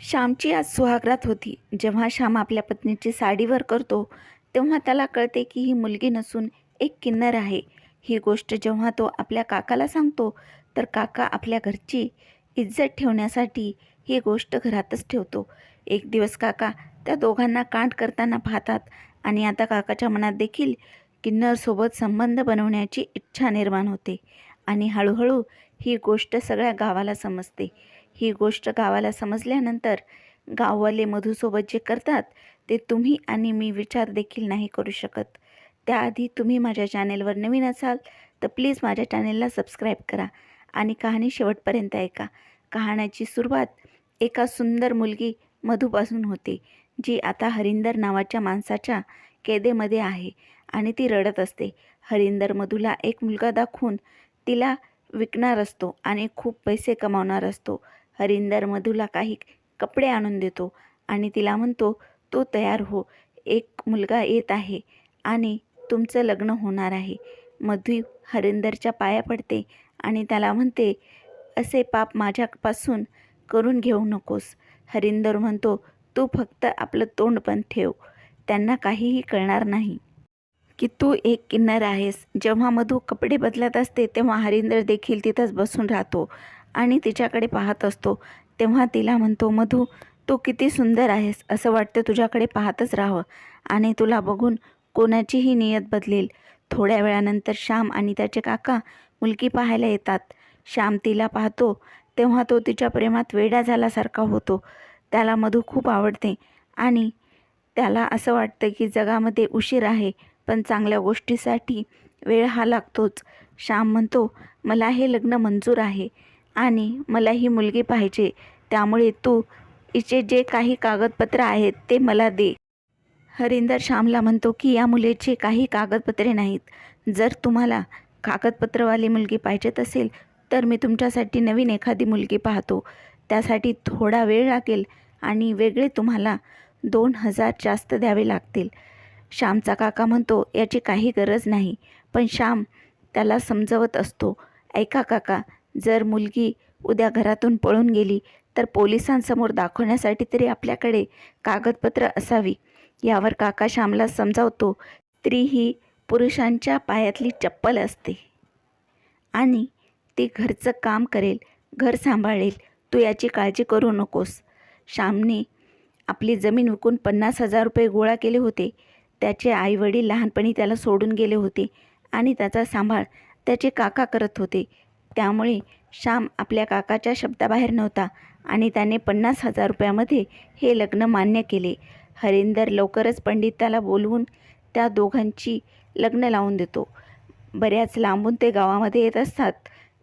श्यामची आज सुहागरात होती. जेव्हा श्याम आपल्या पत्नीची साडीवर करतो तेव्हा त्याला कळते की ही मुलगी नसून एक किन्नर आहे. ही गोष्ट जेव्हा तो आपल्या काकाला सांगतो तर काका आपल्या घरची इज्जत ठेवण्यासाठी ही गोष्ट घरातच ठेवतो. एक दिवस काका त्या दोघांना कांड करताना पाहतात आणि आता काकाच्या मनात देखील किन्नरसोबत संबंध बनवण्याची इच्छा निर्माण होते आणि हळूहळू ही गोष्ट सगळ्या गावाला समजते. ही गोष्ट गावाला समजल्यानंतर गाववाले मधूसोबत जे करतात ते तुम्ही आणि मी विचार देखील नाही करू शकत. त्याआधी तुम्ही माझ्या चॅनेलवर नवीन असाल तर प्लीज माझ्या चॅनेलला सबस्क्राईब करा आणि कहाणी शेवटपर्यंत ऐका. कहाण्याची सुरुवात एका सुंदर मुलगी मधूपासून होते जी आता हरिंदर नावाच्या माणसाच्या कैदेमध्ये आहे आणि ती रडत असते. हरिंदर मधूला एक मुलगा दाखवून तिला विकणार असतो आणि खूप पैसे कमावणार असतो. हरिंदर मधूला काही कपडे आणून देतो आणि तिला म्हणतो तू तयार हो एक मुलगा येत आहे आणि तुमचं लग्न होणार आहे. मधू हरिंदरच्या पाया पडते आणि त्याला म्हणते असे पाप माझ्यापासून करून घेऊ नकोस. हरिंदर म्हणतो तू फक्त आपलं तोंड बंद ठेव त्यांना काहीही कळणार नाही. की तू एक किन्नर आहेस जेव्हा मधू कपडे बदलत असते तेव्हा हरिंदर देखील तिथंच बसून राहतो. आणि तिच्याकडे पाहत असतो. तेव्हा तिला म्हणतो मधू तू किती सुंदर आहेस असं वाटतं तुझ्याकडे पाहतच राहावं. आणि तुला बघून कोणाचीही नियत बदलेल. थोड्या वेळानंतर श्याम आणि त्याचे काका मुलगी पाहायला येतात. श्याम तिला पाहतो तेव्हा तो तिच्या प्रेमात वेडा झाल्यासारखा होतो. त्याला मधू खूप आवडते आणि त्याला असं वाटतं की जगामध्ये उशीर आहे पण चांगल्या गोष्टीसाठी वेळ हा लागतोच. श्याम म्हणतो मला हे लग्न मंजूर आहे. आणि मला ही मुलगी पाहिजे त्यामुळे तू हिचे जे काही कागदपत्र आहेत ते मला दे. हरिंदर श्यामला म्हणतो की या मुलीचे काही कागदपत्रे नाहीत. जर तुम्हाला कागदपत्रवाली मुलगी पाहिजेत असेल तर मी तुमच्यासाठी नवीन एखादी मुलगी पाहतो. त्यासाठी थोडा वेळ लागेल आणि वेगळे तुम्हाला दोन हजार जास्त द्यावे लागतील. श्यामचा काका म्हणतो याची काही गरज नाही. पण श्याम त्याला समजवत असतो ऐका काका जर मुलगी उद्या घरातून पळून गेली तर पोलिसांसमोर दाखवण्यासाठी तरी आपल्याकडे कागदपत्र असावी. यावर काका श्यामला समजावतो स्त्री ही पुरुषांच्या पायातली चप्पल असते. आणि ती घरचं काम करेल घर सांभाळेल तू याची काळजी करू नकोस. श्यामने आपली जमीन विकून पन्नास हजार रुपये गोळा केले होते. त्याचे आईवडील लहानपणी त्याला सोडून गेले होते आणि त्याचा सांभाळ त्याचे काका करत होते. त्यामुळे श्याम आपल्या काकाच्या शब्दाबाहेर नव्हता आणि त्याने पन्नास हजार रुपयामध्ये हे लग्न मान्य केले. हरिंदर लवकरच पंडिताला बोलवून त्या दोघांची लग्न लावून देतो. बऱ्याच लांबून ते गावामध्ये येत असतात.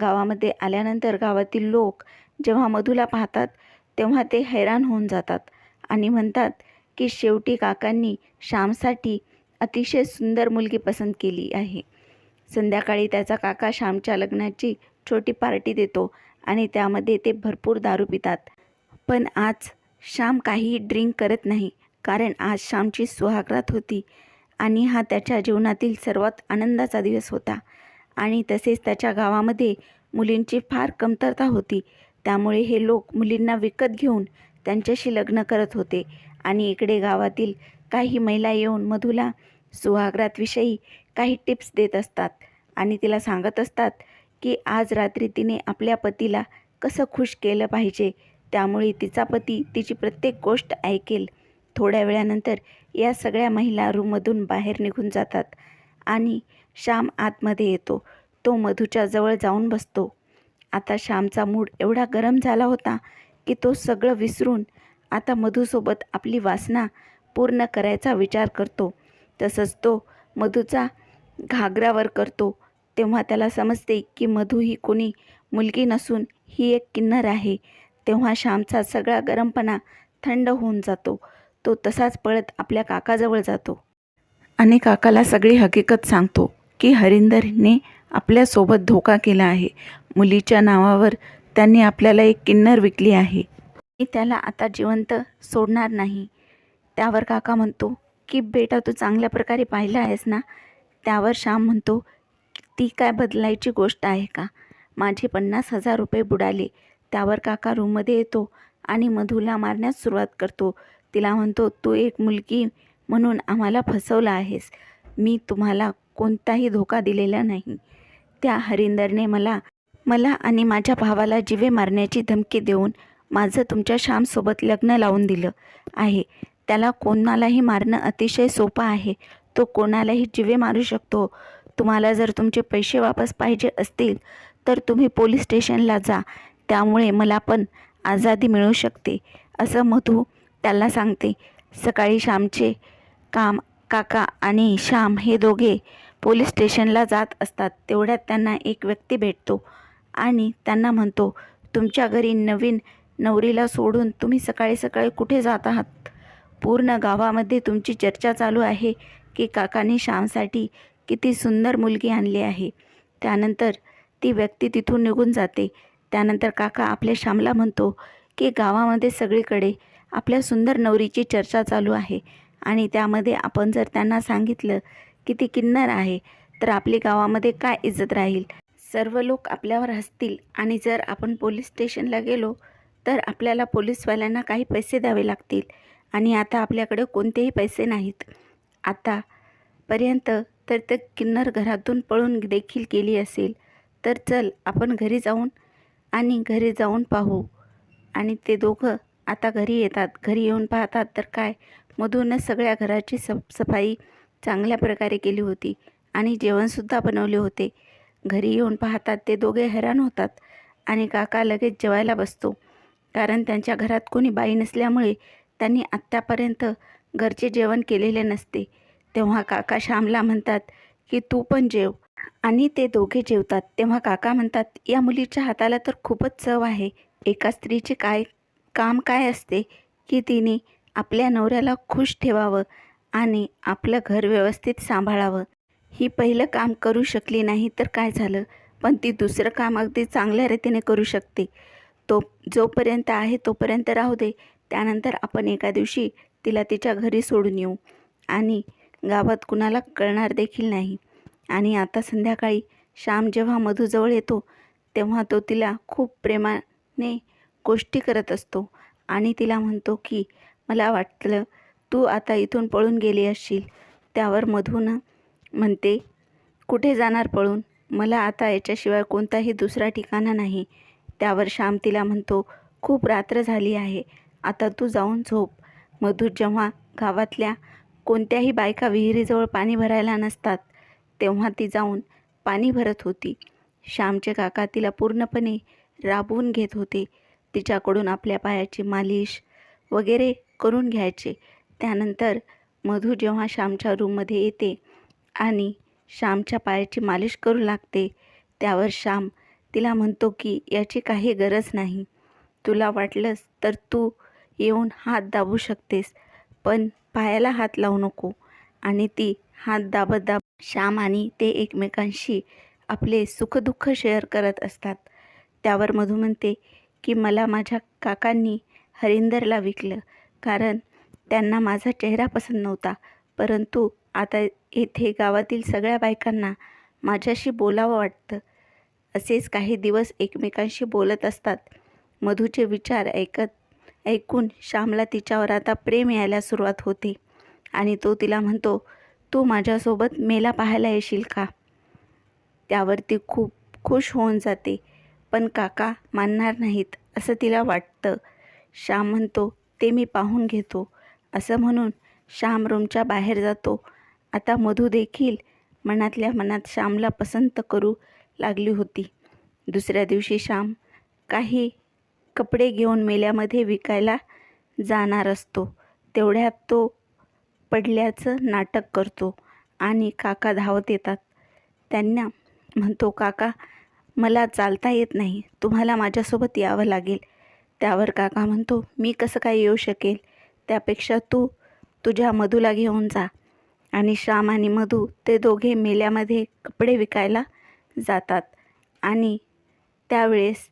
गावामध्ये आल्यानंतर गावातील लोक जेव्हा मधूला पाहतात तेव्हा ते हैराण होऊन जातात आणि म्हणतात की शेवटी काकांनी श्यामसाठी अतिशय सुंदर मुलगी पसंत केली आहे. संध्याकाळी त्याचा काका श्यामच्या लग्नाची छोटी पार्टी देतो आणि त्यामध्ये ते भरपूर दारू पितात. पण आज श्याम काहीही ड्रिंक करत नाही कारण आज श्यामची सुहागरात होती आणि हा त्याच्या जीवनातील सर्वात आनंदाचा दिवस होता. आणि तसेच त्याच्या गावामध्ये मुलींची फार कमतरता होती. त्यामुळे हे लोक मुलींना विकत घेऊन त्यांच्याशी लग्न करत होते. आणि इकडे गावातील काही महिला येऊन मधूला सुहागरातविषयी काही टिप्स देत असतात. आणि तिला सांगत असतात की आज रात्री तिने आपल्या पतीला कसं खुश केलं पाहिजे त्यामुळे तिचा पती तिची प्रत्येक गोष्ट ऐकेल. थोड्या वेळानंतर या सगळ्या महिला रूममधून बाहेर निघून जातात आणि श्याम आतमध्ये येतो. तो मधूच्या जवळ जाऊन बसतो. आता श्यामचा मूड एवढा गरम झाला होता की तो सगळं विसरून आता मधूसोबत आपली वासना पूर्ण करायचा विचार करतो. तसंच तो मधूचा घागरावर करतो तेव्हा त्याला समजते की मधू ही कोणी मुलगी नसून ही एक किन्नर आहे. तेव्हा श्यामचा सगळा गरमपणा थंड होऊन जातो. तो तसाच पळत आपल्या काकाजवळ जातो. आणि काकाला सगळी हकीकत सांगतो की हरिंदरने आपल्यासोबत धोका केला आहे. मुलीच्या नावावर त्यांनी आपल्याला एक किन्नर विकली आहे. मी त्याला आता जिवंत सोडणार नाही. त्यावर काका म्हणतो की बेटा तू चांगल्या प्रकारे पाहिला आहेस ना? त्यावर श्याम म्हणतो ती काय बदलायची गोष्ट आहे का? माझे पन्नास हजार रुपये बुडाले. त्यावर काका रूममध्ये येतो आणि मधूला मारण्यास सुरुवात करतो. तिला म्हणतो तू एक मुलगी म्हणून आम्हाला फसवलं आहेस. मी तुम्हाला कोणताही धोका दिलेला नाही. त्या हरिंदरने मला मला आणि माझ्या भावाला जिवे मारण्याची धमकी देऊन माझं तुमच्या श्यामसोबत लग्न लावून दिलं आहे. त्याला कोणालाही मारणं अतिशय सोपं आहे. तो कोणालाही जिवे मारू शकतो. तुम्हाला जर तुमचे पैसे वापस पाहिजे असतील तर तुम्ही पोलीस स्टेशनला जा. त्यामुळे मला पण आझादी मिळू शकते असं मधू त्याला सांगते. सकाळी श्यामचे काम काका आणि श्याम हे दोघे पोलीस स्टेशनला जात असतात. तेवढ्यात त्यांना एक व्यक्ती भेटतो आणि त्यांना म्हणतो तुमच्या घरी नवीन नवरीला सोडून तुम्ही सकाळी सकाळी कुठे जात आहात? पूर्ण गावामध्ये तुमची चर्चा चालू आहे. की काकाने श्यामसाठी किती सुंदर मुलगी आणली आहे. त्यानंतर ती व्यक्ती तिथून निघून जाते. त्यानंतर काका आपल्या श्यामला म्हणतो की गावामध्ये सगळीकडे आपल्या सुंदर नवरीची चर्चा चालू आहे आणि त्यामध्ये आपण जर त्यांना सांगितलं की ती किन्नर आहे तर आपली गावामध्ये काय इज्जत राहील? सर्व लोक आपल्यावर हसतील आणि जर आपण पोलीस स्टेशनला गेलो तर आपल्याला पोलीसवाल्यांना काही पैसे द्यावे लागतील आणि आता आपल्याकडे कोणतेही पैसे नाहीत. आतापर्यंत तर ते किन्नर घरातून पळून देखील गेली असेल. तर चल आपण घरी जाऊन आणि घरी जाऊन पाहू. आणि ते दोघं आता घरी येतात. घरी येऊन पाहतात तर काय? मधूनच सगळ्या घराची साफसफाई चांगल्या प्रकारे केली होती आणि जेवणसुद्धा बनवले होते. घरी येऊन पाहतात ते दोघे हैराण होतात आणि काका लगेच जेवायला बसतो. कारण त्यांच्या घरात कोणी बाई नसल्यामुळे त्यांनी आत्तापर्यंत घरचे जेवण केलेले नसते. तेव्हा काका श्यामला म्हणतात की तू पण जेव. आणि ते दोघे जेवतात. तेव्हा काका म्हणतात या मुलीच्या हाताला तर खूपच चव आहे. एका स्त्रीचे काय काम काय असते की तिने आपल्या नवऱ्याला खुश ठेवावं आणि आपलं घर व्यवस्थित सांभाळावं? ही पहिलं काम करू शकली नाही तर काय झालं? पण ती दुसरं काम अगदी चांगल्या रीतीने करू शकते. तो जोपर्यंत आहे तोपर्यंत राहू दे. त्यानंतर आपण एका दिवशी तिला तिच्या घरी सोडून येऊ. आणि गावात कुणाला कळणार देखील नाही. आणि आता संध्याकाळी श्याम जेव्हा मधूजवळ येतो तेव्हा तो तिला खूप प्रेमाने गोष्टी करत असतो. आणि तिला म्हणतो की मला वाटलं तू आता इथून पळून गेली असशील. त्यावर मधून म्हणते कुठे जाणार पळून? मला आता याच्याशिवाय कोणताही दुसरा ठिकाणा नाही. त्यावर श्याम तिला म्हणतो खूप रात्र झाली आहे. आता तू जाऊन झोप. मधू जेव्हा गावातल्या कोणत्याही बायका विहिरीजवळ पाणी भरायला नसतात तेव्हा ती जाऊन पाणी भरत होती. श्यामचे काका तिला पूर्णपणे राबवून घेत होते. तिच्याकडून आपल्या पायाची मालिश वगैरे करून घ्यायचे. त्यानंतर मधू जेव्हा श्यामच्या रूममध्ये येते आणि श्यामच्या पायाची मालिश करू लागते त्यावर श्याम तिला म्हणतो की याची काही गरज नाही. तुला वाटलंस तर तू येऊन हात दाबू शकतेस. पण पायाला हात लावू नको. आणि ती हात दाबत दाब श्याम आणि ते एकमेकांशी आपले सुखदुःख शेअर करत असतात. त्यावर मधू म्हणते की मला माझ्या काकांनी हरिंदरला विकलं. कारण त्यांना माझा चेहरा पसंत नव्हता. परंतु आता येथे गावातील सगळ्या बायकांना माझ्याशी बोलावं वाटतं. असेच काही दिवस एकमेकांशी बोलत असतात. मधूचे विचार ऐकत ऐकून श्यामला तिच्यावर आता प्रेम यायला सुरुवात होते. आणि तो तिला म्हणतो तू माझ्यासोबत मेला पाहायला येशील का? त्यावर ती खूप खुश होऊन जाते. पण काका मानणार नाहीत असं तिला वाटतं. श्याम म्हणतो ते मी पाहून घेतो. असं म्हणून श्याम रूमच्या बाहेर जातो. आता मधू देखील मनातल्या मनात श्यामला पसंत करू लागली होती. दुसऱ्या दिवशी श्याम काही कपडे घेऊन मेल्यामध्ये विकायला जाणार असतो. तेवढ्यात तो पडल्याचं नाटक करतो आणि काका धावत येतात. त्यांना म्हणतो काका मला चालता येत नाही. तुम्हाला माझ्यासोबत यावं लागेल. त्यावर काका म्हणतो मी कसं काय येऊ शकेल? त्यापेक्षा तू तुझ्या मधूला घेऊन जा. आणि श्याम आणि मधू ते दोघे मेल्यामध्ये कपडे विकायला जातात. आणि त्यावेळेस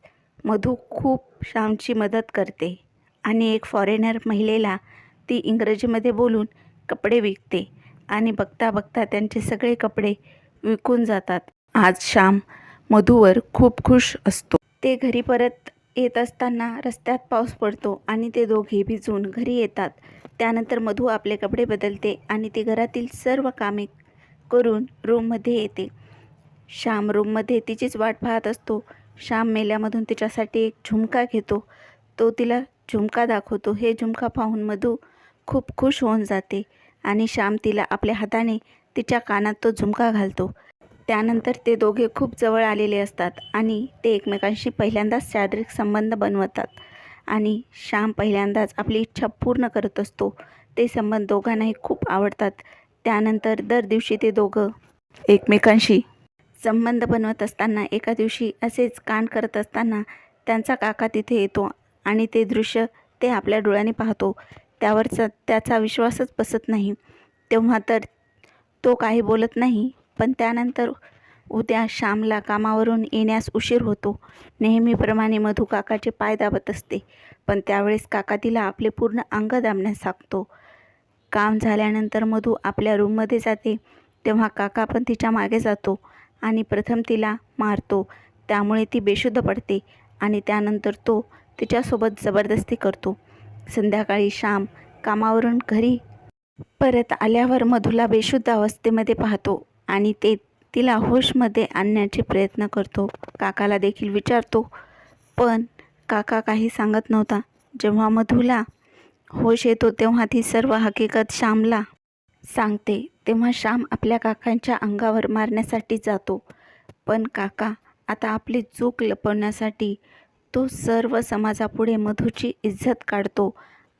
मधू खूप श्यामची मदत करते आणि एक फॉरेनर महिलेला ती इंग्रजीमध्ये बोलून कपडे विकते आणि बघता बघता त्यांचे सगळे कपडे विकून जातात. आज श्याम मधूवर खूप खुश असतो. ते घरी परत येत असताना रस्त्यात पाऊस पडतो आणि ते दोघे भिजून घरी येतात. त्यानंतर मधू आपले कपडे बदलते आणि ती घरातील सर्व कामे करून रूममध्ये येते. श्याम रूममध्ये तिचीच वाट पाहत असतो. श्याम मेल्यामधून तिच्यासाठी एक झुमका घेतो. तो तिला झुमका दाखवतो. हे झुमका पाहून मधू खूप खुश होऊन जाते आणि श्याम तिला आपल्या हाताने तिच्या कानात तो झुमका घालतो. त्यानंतर ते दोघे खूप जवळ आलेले असतात आणि ते एकमेकांशी पहिल्यांदाच शारीरिक संबंध बनवतात आणि श्याम पहिल्यांदाच आपली इच्छा पूर्ण करत असतो. ते संबंध दोघांनाही खूप आवडतात. त्यानंतर दर दिवशी ते दोघं एकमेकांशी संबंध बनवत असताना एका दिवशी असेच कांड करत असताना त्यांचा काका तिथे येतो आणि ते दृश्य ते आपल्या डोळ्याने पाहतो. त्यावरचा त्याचा विश्वासच बसत नाही. तेव्हा तर तो काही बोलत नाही पण त्यानंतर उद्या श्यामला कामावरून येण्यास उशीर होतो. नेहमीप्रमाणे मधू काकाचे पाय दाबत असते पण त्यावेळेस काका तिला आपले पूर्ण अंग दाबण्यास सांगतो. काम झाल्यानंतर मधू आपल्या रूममध्ये जाते तेव्हा काका पण तिच्यामागे जातो. आणि प्रथम तिला मारतो. त्यामुळे ती बेशुद्ध पडते आणि त्यानंतर तो तिच्यासोबत जबरदस्ती करतो. संध्याकाळी श्याम कामावरून घरी परत आल्यावर मधूला बेशुद्ध अवस्थेमध्ये पाहतो आणि ते तिला होशमध्ये आणण्याचे प्रयत्न करतो. काकाला देखील विचारतो पण काका काही सांगत नव्हता. जेव्हा मधूला होश येतो तेव्हा ती सर्व हकीकत श्यामला सांगते. तेव्हा श्याम आपल्या काकांच्या अंगावर मारण्यासाठी जातो. पण काका आता आपली चूक लपवण्यासाठी तो सर्व समाजापुढे मधूची इज्जत काढतो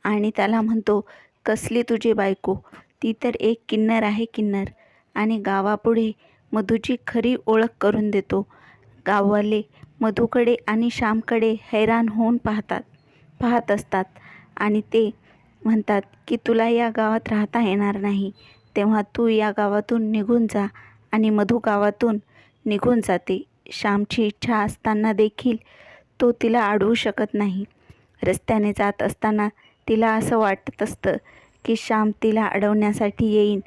आणि त्याला म्हणतो कसली तुझी बायको? ती तर एक किन्नर आहे किन्नर आणि गावापुढे मधूची खरी ओळख करून देतो. गाववाले मधूकडे आणि श्यामकडे हैराण होऊन पाहतात पाहत असतात आणि ते म्हणतात की तुला या गावात राहता येणार नाही. तेव्हा तू या गावातून निघून जा आणि मधू गावातून निघून जाते. श्यामची इच्छा असताना देखील तो तिला अडवू शकत नाही. रस्त्याने जात असताना तिला असं वाटत असतं की श्याम तिला अडवण्यासाठी येईन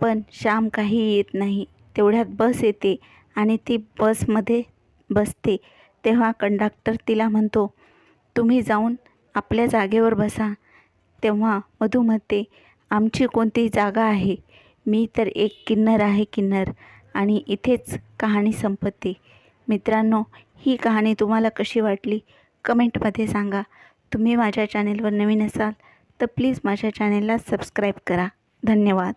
पण श्याम काही येत नाही. तेवढ्यात बस येते आणि ती बसमध्ये बसते. तेव्हा कंडक्टर तिला म्हणतो तुम्ही जाऊन आपल्या जागेवर बसा. तेव्हा मधू म्हणते आमची कोणती जागा आहे? मी तर एक किन्नर आहे किन्नर आणि इथेच कहाणी संपत्ती. मित्रांनो ही कहाणी तुम्हाला कशी वाटली? कमेंटमध्ये सांगा. तुम्ही माझ्या चॅनेलवर नवीन असाल तर प्लीज माझ्या चॅनेलला सबस्क्राईब करा. धन्यवाद.